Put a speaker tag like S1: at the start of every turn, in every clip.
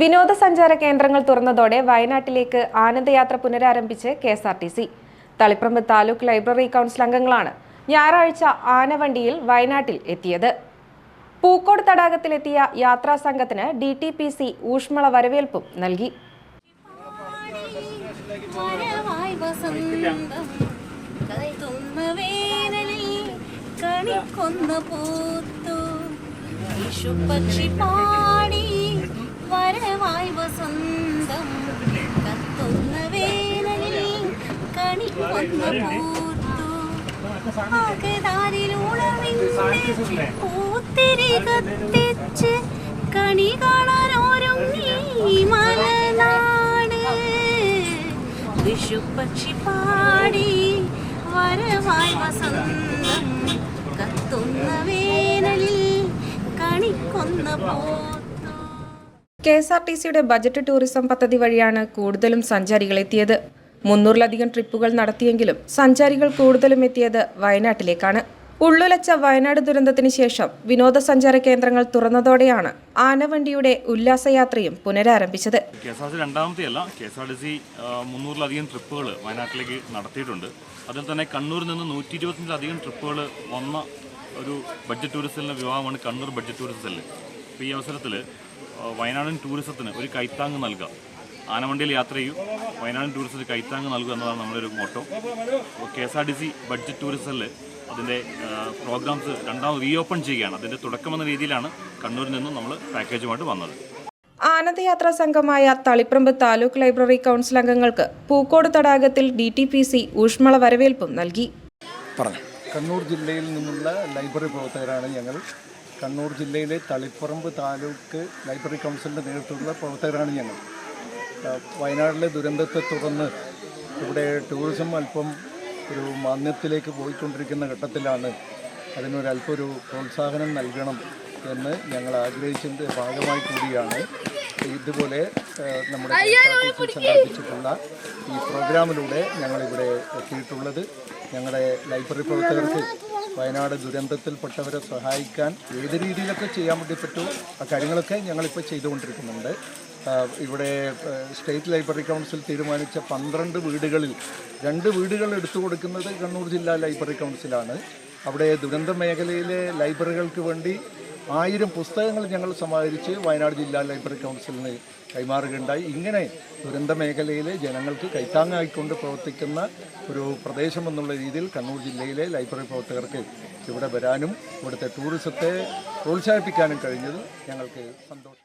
S1: വിനോദസഞ്ചാര കേന്ദ്രങ്ങൾ തുറന്നതോടെ വയനാട്ടിലേക്ക് ആനന്ദയാത്ര പുനരാരംഭിച്ച് K S R T C. Taliparamba taluk library council അംഗങ്ങളാണ് ഞായറാഴ്ച ആനവണ്ടിയിൽ വയനാട്ടിൽ എത്തിയത്. പൂക്കോട് തടാകത്തിലെത്തിയ യാത്രാ സംഘത്തിന് ഡി ടി പി സി ഊഷ്മള വരവേൽപ്പും നൽകി.
S2: കണിക്കൊന്ന വിഷുപക്ഷി പാടി വരവായി വസന്തം. കത്തുന്ന വേനലിൽ കണിക്കൊന്ന പൂത്തു. ആകതാരിലുളവിന്റെ പൂത്തിരി കത്തിച്ച് കണി കാണാനോരൊങ്ങി മലനാട്. വിഷുപക്ഷി പാടി വരവായി വസന്തം. കത്തുന്ന വേനലിൽ കണിക്കൊന്ന പോത്തു
S1: കെ എസ് ആർ ടി സിയുടെ ബജറ്റ് ടൂറിസം പദ്ധതി വഴിയാണ് കൂടുതലും സഞ്ചാരികൾ എത്തിയത് മുന്നൂറിലധികം ട്രിപ്പുകൾ നടത്തിയെങ്കിലും സഞ്ചാരികൾ കൂടുതലും എത്തിയത് വയനാട്ടിലേക്കാണ്. ഉള്ളുലച്ച വയനാട് ദുരന്തത്തിന് ശേഷം വിനോദസഞ്ചാര കേന്ദ്രങ്ങൾ തുറന്നതോടെയാണ് ആനവണ്ടിയുടെ ഉല്ലാസയാത്രയും പുനരാരംഭിച്ചത്.
S3: കെ എസ് ആർ സി രണ്ടാമത്തെ അല്ല K S R T C മുന്നൂറിലധികം ട്രിപ്പുകൾ വയനാട്ടിലേക്ക് നടത്തിയിട്ടുണ്ട്. അതിൽ തന്നെ കണ്ണൂരിൽ നിന്ന് നൂറ്റി ഇരുപത്തിയഞ്ചിലധികം ട്രിപ്പുകൾ വന്ന ഒരു ബഡ്ജറ്റ് ടൂറിസത്തിലെ വിഭാഗമാണ് കണ്ണൂർ ബഡ്ജറ്റ് ടൂറിസത്തിൽ ഈ അവസരത്തിൽ വയനാടൻ ടൂറിസത്തിന് ഒരു കൈത്താങ് നൽകുക. ആനവണ്ടിയിൽ യാത്ര ചെയ്യൂ. വയനാടൻ ടൂറിസത്തിന് കൈത്താങ് നൽകുക എന്നതാണ് നമ്മുടെ ഒരു മോട്ടോ അപ്പോൾ K S R T C budget ടൂറിസത്തിൽ അതിന്റെ പ്രോഗ്രാംസ് രണ്ടാമത് റീഓപ്പൺ ചെയ്യുകയാണ്. അതിന്റെ തുടക്കമെന്ന രീതിയിലാണ് കണ്ണൂരിൽ നിന്നും നമ്മൾ പാക്കേജുമായിട്ട് വന്നത്.
S1: ആനന്ദയാത്രാ സംഘമായ തളിപ്രമ്പ് താലൂക്ക് ലൈബ്രറി കൗൺസിൽ അംഗങ്ങൾക്ക് പൂക്കോട് തടാകത്തിൽ ഡി ടി പി സി ഊഷ്മള വരവേൽപ്പും നൽകി.
S4: പറഞ്ഞു. കണ്ണൂർ ജില്ലയിൽ നിന്നുള്ള ലൈബ്രറി പ്രവർത്തകരാണ് ഞങ്ങൾ. കണ്ണൂർ ജില്ലയിലെ തളിപ്പറമ്പ് താലൂക്ക് ലൈബ്രറി കൗൺസിലിന്റെ നേതൃത്വത്തിലുള്ള പ്രവർത്തകരാണ് ഞങ്ങൾ. വയനാട്ടിലെ ദുരന്തത്തെ തുടർന്ന് ഇവിടെ ടൂറിസം അല്പം ഒരു മാന്യത്തിലേക്ക് പോയിക്കൊണ്ടിരിക്കുന്ന ഘട്ടത്തിലാണ് അതിനൊരല്പം ഒരു പ്രോത്സാഹനം നൽകണം എന്ന് ഞങ്ങൾ ആഗ്രഹിച്ചതിന്റെ ഭാഗമായി കൂടിയാണ്. ഇതുപോലെ നമ്മുടെ സംഘടിപ്പിച്ചിട്ടുള്ള ഈ പ്രോഗ്രാമിലൂടെ ഞങ്ങളിവിടെ എത്തിയിട്ടുള്ളത് ഞങ്ങളുടെ ലൈബ്രറി പ്രവർത്തകർക്ക് വയനാട് ദുരന്തത്തിൽപ്പെട്ടവരെ സഹായിക്കാൻ ഏത് രീതിയിലൊക്കെ ചെയ്യാൻ വേണ്ടി ആ കാര്യങ്ങളൊക്കെ ഞങ്ങളിപ്പോൾ ചെയ്തുകൊണ്ടിരിക്കുന്നുണ്ട്. ഇവിടെ സ്റ്റേറ്റ് ലൈബ്രറി കൗൺസിൽ തീരുമാനിച്ച പന്ത്രണ്ട് വീടുകളിൽ രണ്ട് വീടുകൾ എടുത്തു കൊടുക്കുന്നത് കണ്ണൂർ ജില്ലാ ലൈബ്രറി കൗൺസിലാണ്. അവിടെ ദുരന്ത മേഖലയിലെ ലൈബ്രറികൾക്ക് വേണ്ടി ആയിരം പുസ്തകങ്ങൾ ഞങ്ങൾ സമാഹരിച്ച് വയനാട് ജില്ലാ ലൈബ്രറി കൗൺസിലിന് കൈമാറുകയുണ്ടായി. ഇങ്ങനെ ദുരന്ത മേഖലയിലെ ജനങ്ങൾക്ക് കൈത്താങ്ങായിക്കൊണ്ട് പ്രവർത്തിക്കുന്ന ഒരു പ്രദേശം എന്നുള്ള രീതിയിൽ കണ്ണൂർ ജില്ലയിലെ ലൈബ്രറി പ്രവർത്തകർക്ക് ഇവിടെ വരാനും ഇവിടുത്തെ ടൂറിസത്തെ പ്രോത്സാഹിപ്പിക്കാനും കഴിഞ്ഞത് ഞങ്ങൾക്ക് സന്തോഷം.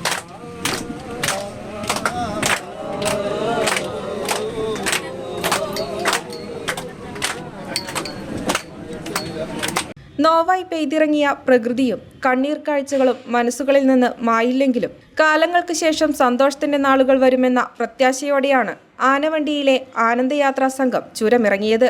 S1: നോവായി പെയ്തിറങ്ങിയ പ്രകൃതിയും കണ്ണീർ കാഴ്ചകളും മനസ്സുകളിൽ നിന്ന് മായില്ലെങ്കിലും കാലങ്ങൾക്ക് ശേഷം സന്തോഷത്തിന്റെ നാളുകൾ വരുമെന്ന പ്രത്യാശയോടെയാണ് ആനവണ്ടിയിലെ ആനന്ദയാത്രാ സംഘം ചുരമിറങ്ങിയത്.